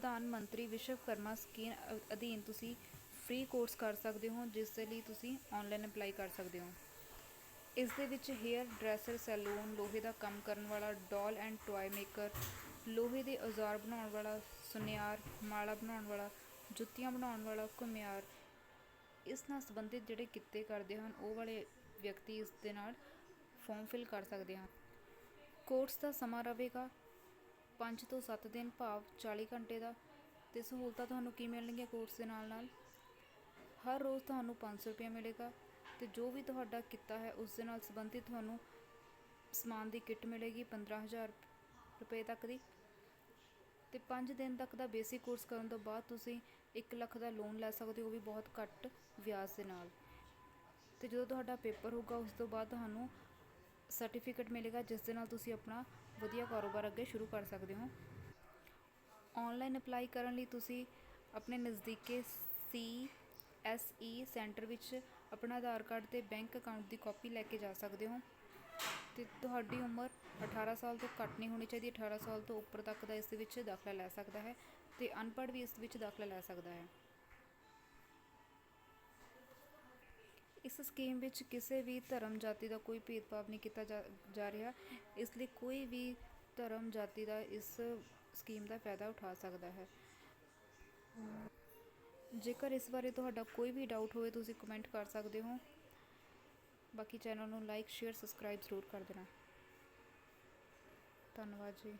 ਪ੍ਰਧਾਨ ਮੰਤਰੀ ਵਿਸ਼ਵਕਰਮਾ ਸਕੀਮ ਅ- ਅਧੀਨ ਤੁਸੀਂ ਫ੍ਰੀ ਕੋਰਸ ਕਰ ਸਕਦੇ ਹੋ, ਜਿਸ ਦੇ ਲਈ ਤੁਸੀਂ ਆਨਲਾਈਨ ਅਪਲਾਈ ਕਰ ਸਕਦੇ ਹੋ। ਇਸ ਦੇ ਵਿੱਚ ਹੇਅਰ ਡਰੈਸਰ ਸੈਲੂਨ ਲੋਹੇ ਦਾ ਕੰਮ ਕਰਨ ਵਾਲਾ ਡਾਲ ਐਂਡ ਟੋਏ ਮੇਕਰ ਲੋਹੇ ਦੇ ਔਜ਼ਾਰ ਬਣਾਉਣ ਵਾਲਾ, ਸੁਨਿਆਰ, ਮਾਲਾ ਬਣਾਉਣ ਵਾਲਾ, ਜੁੱਤੀਆਂ ਬਣਾਉਣ ਵਾਲਾ, ਘੁਮਿਆਰ, ਇਸ ਨਾਲ ਸੰਬੰਧਿਤ ਜਿਹੜੇ ਕਿੱਤੇ ਕਰਦੇ ਹਨ, ਉਹ ਵਾਲੇ ਵਿਅਕਤੀ ਇਸ ਦੇ ਨਾਲ ਫਾਰਮ ਫਿਲ ਕਰ ਸਕਦੇ ਹਨ। ਕੋਰਸ ਦਾ ਸਮਾਂ ਰਹੇਗਾ 5 ਤੋਂ 7 ਦਿਨ ਭਾਵ 40 ਘੰਟੇ ਦਾ, ਤੇ ਸਹੂਲਤਾਂ ਤੁਹਾਨੂੰ ਕੀ ਮਿਲਣਗੀਆਂ ਕੋਰਸ ਦੇ ਨਾਲ ਨਾਲ? ਹਰ ਰੋਜ਼ ਤੁਹਾਨੂੰ 500 ਰੁਪਏ ਮਿਲੇਗਾ, ਤੇ ਜੋ ਵੀ ਤੁਹਾਡਾ ਕਿੱਤਾ ਹੈ ਉਸ ਦੇ ਨਾਲ ਸੰਬੰਧਿਤ ਤੁਹਾਨੂੰ ਸਮਾਨ ਦੀ ਕਿੱਟ ਮਿਲੇਗੀ 15000 ਰੁਪਏ ਤੱਕ ਦੀ। ਤੇ 5 ਦਿਨ ਤੱਕ ਦਾ ਬੇਸਿਕ ਕੋਰਸ ਕਰਨ ਤੋਂ ਬਾਅਦ ਤੁਸੀਂ 1 ਲੱਖ ਦਾ ਲੋਨ ਲੈ ਸਕਦੇ ਹੋ, ਉਹ ਵੀ ਬਹੁਤ ਘੱਟ ਵਿਆਜ ਦੇ ਨਾਲ। ਤੇ ਜਦੋਂ ਤੁਹਾਡਾ ਪੇਪਰ ਹੋਊਗਾ, ਉਸ ਤੋਂ ਬਾਅਦ ਤੁਹਾਨੂੰ ਸਰਟੀਫਿਕੇਟ ਮਿਲੇਗਾ, ਜਿਸ ਦੇ ਨਾਲ ਤੁਸੀਂ ਆਪਣਾ ਵਧੀਆ ਕਾਰੋਬਾਰ ਅੱਗੇ ਸ਼ੁਰੂ ਕਰ ਸਕਦੇ ਹੋ। ਆਨਲਾਈਨ ਅਪਲਾਈ ਕਰਨ ਲਈ ਤੁਸੀਂ ਆਪਣੇ ਨਜ਼ਦੀਕੀ ਸੀ ਐਸ ਈ ਸੈਂਟਰ ਵਿੱਚ ਆਪਣਾ ਆਧਾਰ ਕਾਰਡ ਤੇ ਬੈਂਕ ਅਕਾਊਂਟ ਦੀ ਕਾਪੀ ਲੈ ਕੇ ਜਾ ਸਕਦੇ ਹੋ। ਤੇ ਤੁਹਾਡੀ ਉਮਰ 18 ਸਾਲ ਤੋਂ ਘੱਟ ਨਹੀਂ ਹੋਣੀ ਚਾਹੀਦੀ 18 ਸਾਲ ਤੋਂ ਉੱਪਰ ਤੱਕ ਦਾ ਇਸ ਵਿੱਚ ਦਾਖਲਾ ਲੈ ਸਕਦਾ ਹੈ ਤੇ ਅਨਪੜ੍ਹ ਵੀ ਇਸ ਵਿੱਚ ਦਾਖਲਾ ਲੈ ਸਕਦਾ ਹੈ। ਇਸ ਸਕੀਮ ਵਿੱਚ ਕਿਸੇ ਵੀ ਧਰਮ ਜਾਤੀ ਦਾ ਕੋਈ ਭੇਦਭਾਵ ਨਹੀਂ ਕੀਤਾ ਜਾ ਜਾ ਰਿਹਾ, ਇਸ ਲਈ ਕੋਈ ਵੀ ਧਰਮ ਜਾਤੀ ਦਾ ਇਸ ਸਕੀਮ ਦਾ ਫਾਇਦਾ ਉਠਾ ਸਕਦਾ ਹੈ। ਜੇਕਰ ਇਸ ਬਾਰੇ ਤੁਹਾਡਾ ਕੋਈ ਵੀ ਡਾਊਟ ਹੋਵੇ, ਤੁਸੀਂ ਕਮੈਂਟ ਕਰ ਸਕਦੇ ਹੋ। ਬਾਕੀ ਚੈਨਲ ਨੂੰ ਲਾਈਕ ਸ਼ੇਅਰ ਸਬਸਕ੍ਰਾਈਬ ਜ਼ਰੂਰ ਕਰ ਦੇਣਾ। ਧੰਨਵਾਦ ਜੀ।